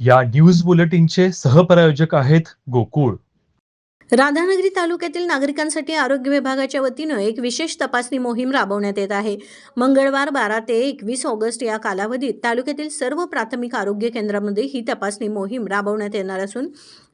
या न्यूज बुलेटिनचे सहप्रायोजक आहेत गोकुळ. राधानगरी तालुक्यातील नागरिकांसाठी आरोग्य विभागाच्या वतीनं एक विशेष तपासणी मोहीम राबवण्यात येत आहे. मंगळवार बारा ते एकवीस ऑगस्ट या कालावधीत तालुक्यातील सर्व प्राथमिक आरोग्य केंद्रामध्ये ही तपासणी मोहीम राबवण्यात येणार असून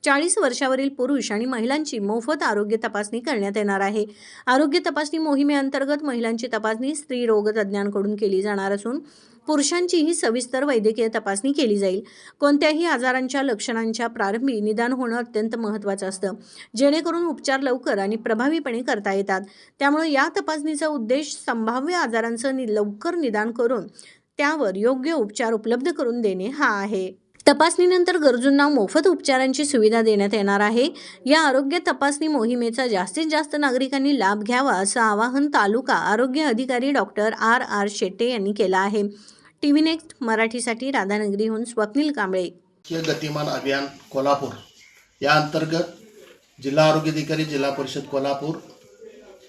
चाळीस वर्षावरील पुरुष आणि महिलांची मोफत आरोग्य तपासणी करण्यात येणार आहे. आरोग्य तपासणी मोहिमेअंतर्गत महिलांची तपासणी स्त्री रोग तज्ज्ञांकडून केली जाणार असून पुरुषांचीही सविस्तर वैद्यकीय तपासणी केली जाईल. कोणत्याही आजारांच्या लक्षणांच्या प्रारंभी निदान होणं अत्यंत महत्त्वाचं असतं. जेणेकरून उपचार लवकर आणि प्रभावीपणे करता येतात. त्यामुळे या तपासणीचा उद्देश संभाव्य आजारांचं नि लवकर निदान करून त्यावर योग्य उपचार उपलब्ध करून देणे हा आहे. तपासणीनंतर गरजूंना मोफत उपचारांची सुविधा देण्यात येणार आहे. या आरोग्य तपासणी मोहिमेचा जास्तीत जास्त नागरिकांनी लाभ घ्यावा असं आवाहन तालुका आरोग्य अधिकारी डॉक्टर आर. आर. शेट्टे यांनी केलं आहे. टी व्ही नेक्स्ट मराठीसाठी राधानगरीहून स्वप्नील कांबळे. गतिमान अभियान कोल्हापूर. या अंतर्गत जिल्हा आरोग्य अधिकारी जिल्हा परिषद कोल्हापूर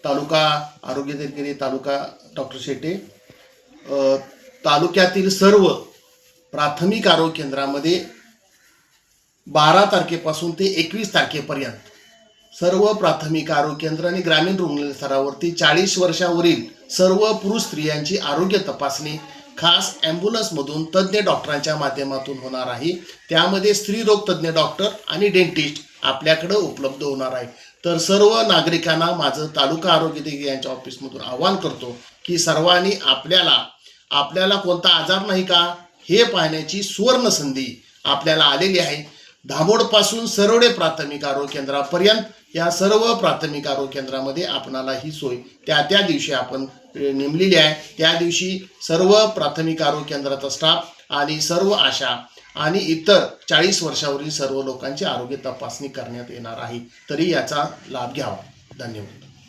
तालुका आरोग्य अधिकारी तालुका डॉक्टर शेटे तालुक्यातील सर्व प्राथमिक आरोग्य केंद्रामध्ये बारा तारखेपासून ते एकवीस तारखेपर्यंत सर्व प्राथमिक आरोग्य केंद्र आणि ग्रामीण रुग्णालय स्तरावरती चाळीस वर्षावरील सर्व पुरुष स्त्रियांची आरोग्य तपासणी खास ॲम्ब्युलन्समधून तज्ज्ञ डॉक्टरांच्या माध्यमातून होणार आहे. त्यामध्ये स्त्रीरोग तज्ज्ञ डॉक्टर आणि डेंटिस्ट आपल्याकडं उपलब्ध होणार आहे. तर सर्व नागरिकांना माझं तालुका आरोग्य अधिकारी यांच्या ऑफिसमधून आवाहन करतो की सर्वांनी आपल्याला आपल्याला कोणता आजार नाही का? हे पाहण्याची सुवर्ण संधी आपल्याला आलेली आहे. धामोडपासून सरोडे प्राथमिक आरोग्य केंद्रापर्यंत या सर्व प्राथमिक आरोग्य केंद्रामध्ये आपणाला ही सोय त्या त्या दिवशी आपण नेमलेली आहे. त्या दिवशी सर्व प्राथमिक आरोग्य केंद्राचा स्टाफ आणि सर्व आशा आणि इतर चाळीस वर्षावरील सर्व लोकांची आरोग्य तपासणी करण्यात येणार आहे. तरी याचा लाभ घ्यावा. धन्यवाद.